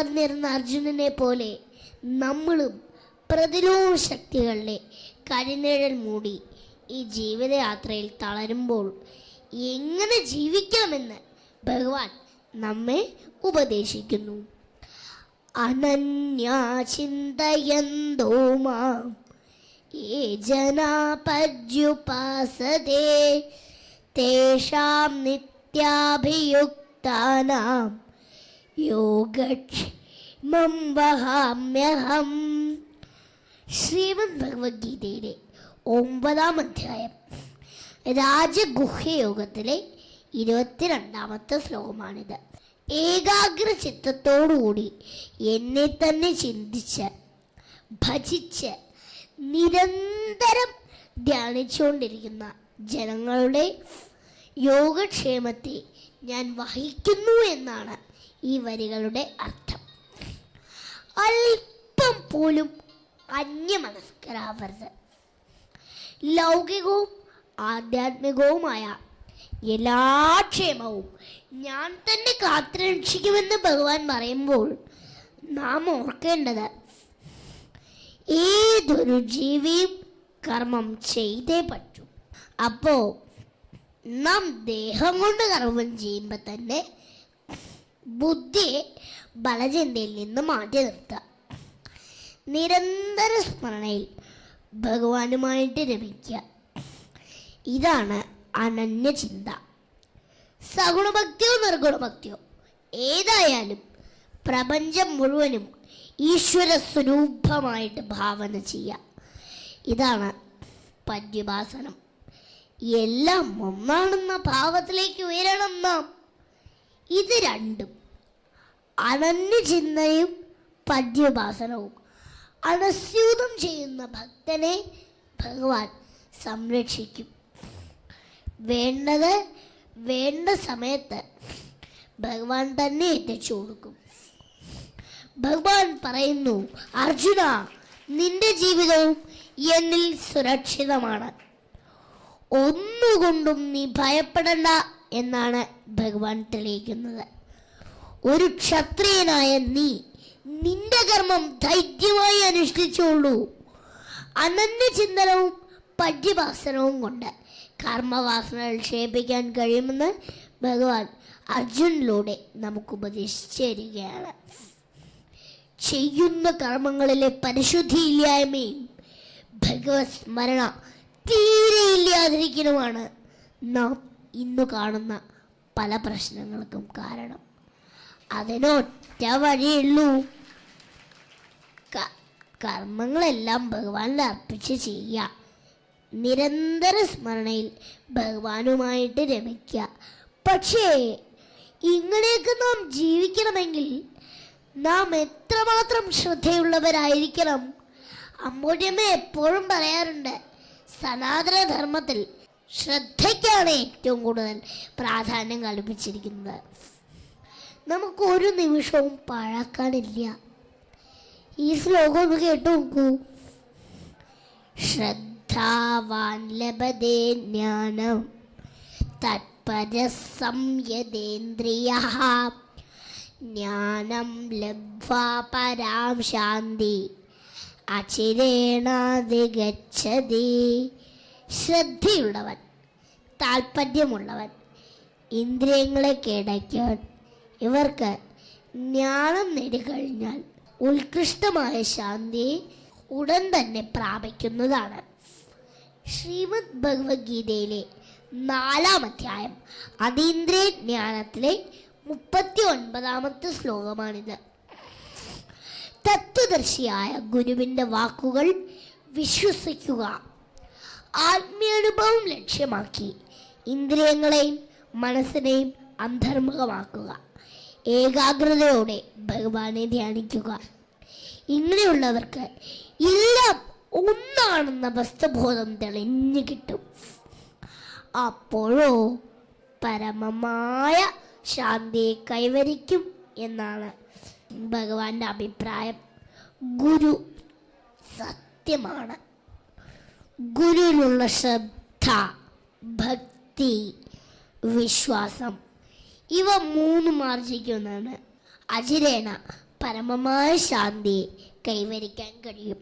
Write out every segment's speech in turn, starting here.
തളർന്നിരുന്ന അർജുനനെ പോലെ നമ്മളും പ്രതിരോധ ശക്തികളുടെ കരിനിഴൽ മൂടി ഈ ജീവിതയാത്രയിൽ തളരുമ്പോൾ എങ്ങനെ ജീവിക്കാമെന്ന് ഭഗവാൻ നമ്മെ ഉപദേശിക്കുന്നു അനന്യാ ചിന്തയന്തോ മാം ये जना पर्युपासते तेषां नित्याभियुक्तानां യോഗക്ഷേമം വഹാമ്യഹം. ശ്രീമദ് ഭഗവത്ഗീതയിലെ ഒമ്പതാം അധ്യായം. രാജഗുഹ്യയോഗത്തിലെ ഇരുപത്തിരണ്ടാമത്തെ ശ്ലോകമാണിത്. ഏകാഗ്ര ചിത്തത്തോടുകൂടി എന്നെ തന്നെ ചിന്തിച്ച് ഭജിച്ച് നിരന്തരം ധ്യാനിച്ചുകൊണ്ടിരിക്കുന്ന ജനങ്ങളുടെ യോഗക്ഷേമത്തെ ഞാൻ വഹിക്കുന്നു എന്നാണ് ഈ വരികളുടെ അർത്ഥം. അല്പം പോലും അന്യമനസ്കരാവരുത്. ലൗകികവും ആധ്യാത്മികവുമായ എല്ലാ ക്ഷേമവും ഞാൻ തന്നെ കാത്തുരക്ഷിക്കുമെന്ന് ഭഗവാൻ പറയുമ്പോൾ നാം ഓർക്കേണ്ടത് ഏതൊരു ജീവിയും കർമ്മം ചെയ്തേ പറ്റൂ. അപ്പോ നാം ദേഹം കൊണ്ട് കർമ്മം ചെയ്യുമ്പോൾ തന്നെ ബുദ്ധിയെ ബലചിന്തയിൽ നിന്ന് മാറ്റി നിർത്തുക. നിരന്തര സ്മരണയിൽ ഭഗവാനുമായിട്ട് രമിക്കുക. ഇതാണ് അനന്യ ചിന്ത. സഗുണഭക്തിയോ നിർഗുണഭക്തിയോ ഏതായാലും പ്രപഞ്ചം മുഴുവനും ഈശ്വര സ്വരൂപമായിട്ട് ഭാവന ചെയ്യുക. ഇതാണ് പര്യഭാസനം എല്ലാം ഒന്നാണെന്ന ഭാവത്തിലേക്ക് ഉയരണം നാം. ഇത് രണ്ടും അനന്യ ചിന്തയും പദ്യോപാസനവും അനസ്യൂതം ചെയ്യുന്ന ഭക്തനെ ഭഗവാൻ സംരക്ഷിക്കും. വേണ്ടത് വേണ്ട സമയത്ത് ഭഗവാൻ തന്നെ എത്തിച്ചു കൊടുക്കും. ഭഗവാൻ പറയുന്നു അർജുന നിന്റെ ജീവിതവും എന്നിൽ സുരക്ഷിതമാണ്. ഒന്നുകൊണ്ടും നീ ഭയപ്പെടണ്ട എന്നാണ് ഭഗവാൻ തെളിയിക്കുന്നത്. ഒരു ക്ഷത്രിയനായ നീ നിന്റെ കർമ്മം ധൈര്യമായി അനുഷ്ഠിച്ചോളൂ അനന്യ ചിന്തനവും പര്യഭാസനവും കൊണ്ട് കർമ്മവാസനകൾ ക്ഷേപിക്കാൻ കഴിയുമെന്ന് ഭഗവാൻ അർജുനിലൂടെ നമുക്ക് ഉപദേശിച്ചു തരികയാണ്. ചെയ്യുന്ന കർമ്മങ്ങളിലെ പരിശുദ്ധിയില്ലായ്മയും ഭഗവത് സ്മരണ തീരെ ഇല്ലാതിരിക്കലുമാണ് നാം ഇന്ന് കാണുന്ന പല പ്രശ്നങ്ങൾക്കും കാരണം. അതിനൊറ്റ വഴിയുള്ളൂ. കർമ്മങ്ങളെല്ലാം ഭഗവാനിൽ അർപ്പിച്ച് ചെയ്യുക. നിരന്തര സ്മരണയിൽ ഭഗവാനുമായിട്ട് രമിക്കുക. പക്ഷേ ഇങ്ങനെയൊക്കെ നാം ജീവിക്കണമെങ്കിൽ നാം എത്രമാത്രം ശ്രദ്ധയുള്ളവരായിരിക്കണം? അമ്മൂടിയമ്മ എപ്പോഴും പറയാറുണ്ട് സനാതനധർമ്മത്തിൽ ശ്രദ്ധയ്ക്കാണ് ഏറ്റവും കൂടുതൽ പ്രാധാന്യം കൽപ്പിച്ചിരിക്കുന്നത്. നമുക്ക് ഒരു നിമിഷവും പാഴാക്കാനില്ല. ഈ ശ്ലോകം ഒന്ന് കേട്ടു നോക്കൂ. ശ്രദ്ധാവാൻ ലഭതേ ജ്ഞാനം തത്പര സംയതേന്ദ്രിയ ജ്ഞാനം ലബ്ധ്വാ പരാം ശാന്തി. അചിരേണാതിഗച്ഛതി ശ്രദ്ധയുള്ളവൻ താല്പര്യമുള്ളവൻ ഇന്ദ്രിയങ്ങളെ കീഴടക്കാൻ ഇവർക്ക് ജ്ഞാനം നേടിക്കഴിഞ്ഞാൽ ഉത്കൃഷ്ടമായ ശാന്തി ഉടൻ തന്നെ പ്രാപിക്കുന്നതാണ്. ശ്രീമദ് ഭഗവത്ഗീതയിലെ നാലാം അധ്യായം അതീന്ദ്രിയ ജ്ഞാനത്തിലെ മുപ്പത്തി ഒൻപതാമത്തെ ശ്ലോകമാണിത്. തത്വദർശിയായ ഗുരുവിന്റെ വാക്കുകൾ വിശ്വസിക്കുക. ആത്മീയാനുഭവം ലക്ഷ്യമാക്കി ഇന്ദ്രിയങ്ങളെയും മനസ്സിനെയും അന്തർമുഖമാക്കുക. ഏകാഗ്രതയോടെ ഭഗവാനെ ധ്യാനിക്കുക. ഇങ്ങനെയുള്ളവർക്ക് എല്ലാം ഒന്നാണെന്ന വസ്തുബോധം തെളിഞ്ഞു കിട്ടും. അപ്പോഴോ പരമമായ ശാന്തിയെ കൈവരിക്കും എന്നാണ് ഭഗവാന്റെ അഭിപ്രായം ഗുരു സത്യമാണ്. ഗുരുവിലുള്ള ശ്രദ്ധ ഭക്തി വിശ്വാസം ഇവ മൂന്നും ആർജിക്കുന്നതാണ് അജിരേണ പരമമായ ശാന്തി കൈവരിക്കാൻ കഴിയും.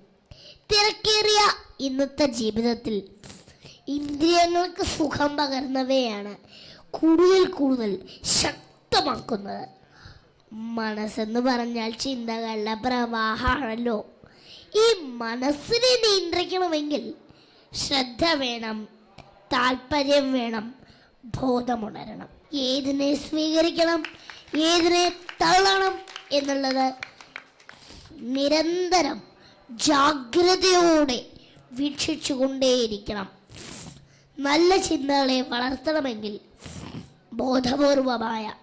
തിരക്കേറിയ ഇന്നത്തെ ജീവിതത്തിൽ ഇന്ദ്രിയങ്ങൾക്ക് സുഖം പകർന്നവയാണ് കൂടുതൽ കൂടുതൽ ശക്തമാക്കുന്നത്. മനസ്സെന്ന് പറഞ്ഞാൽ ചിന്തകളുടെ പ്രവാഹമാണല്ലോ. ഈ മനസ്സിനെ നിയന്ത്രിക്കണമെങ്കിൽ ശ്രദ്ധ വേണം താല്പര്യം വേണം ബോധമുണരണം. ഏതിനെ സ്വീകരിക്കണം ഏതിനെ തള്ളണം എന്നുള്ളത് നിരന്തരം ജാഗ്രതയോടെ വീക്ഷിച്ചുകൊണ്ടേയിരിക്കണം. നല്ല ചിന്തകളെ വളർത്തണമെങ്കിൽ ബോധപൂർവമായ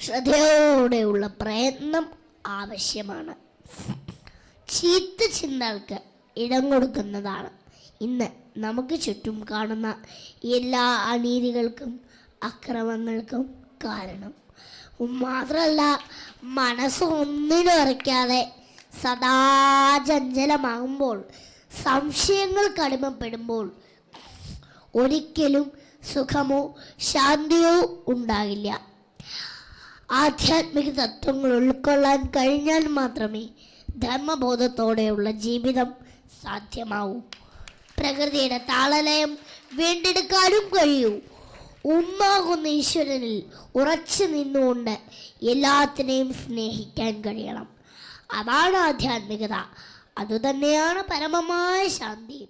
ശ്രദ്ധയോടെയുള്ള പ്രയത്നം ആവശ്യമാണ്. ചീത്ത ചിന്തകൾക്ക് ഇടം കൊടുക്കുന്നതാണ്. ഇന്ന് നമുക്ക് ചുറ്റും കാണുന്ന എല്ലാ അനീതികൾക്കും അക്രമങ്ങൾക്കും കാരണം. മാത്രമല്ല മനസ്സ് ഒന്നിനും ഉറയ്ക്കാതെ സദാ ചഞ്ചലമാകുമ്പോൾ സംശയങ്ങൾ കടിമപ്പെടുമ്പോൾ ഒരിക്കലും സുഖമോ ശാന്തിയോ ഉണ്ടാകില്ല. ആധ്യാത്മിക തത്വങ്ങൾ ഉൾക്കൊള്ളാൻ കഴിഞ്ഞാൽ മാത്രമേ ധർമ്മബോധത്തോടെയുള്ള ജീവിതം സാധ്യമാവൂ. പ്രകൃതിയുടെ താളലയം വീണ്ടെടുക്കാനും കഴിയൂ. ഉമ്മാകുന്ന ഈശ്വരനിൽ ഉറച്ചു നിന്നുകൊണ്ട് എല്ലാത്തിനെയും സ്നേഹിക്കാൻ കഴിയണം. അതാണ് ആധ്യാത്മികത. അതുതന്നെയാണ് പരമമായ ശാന്തി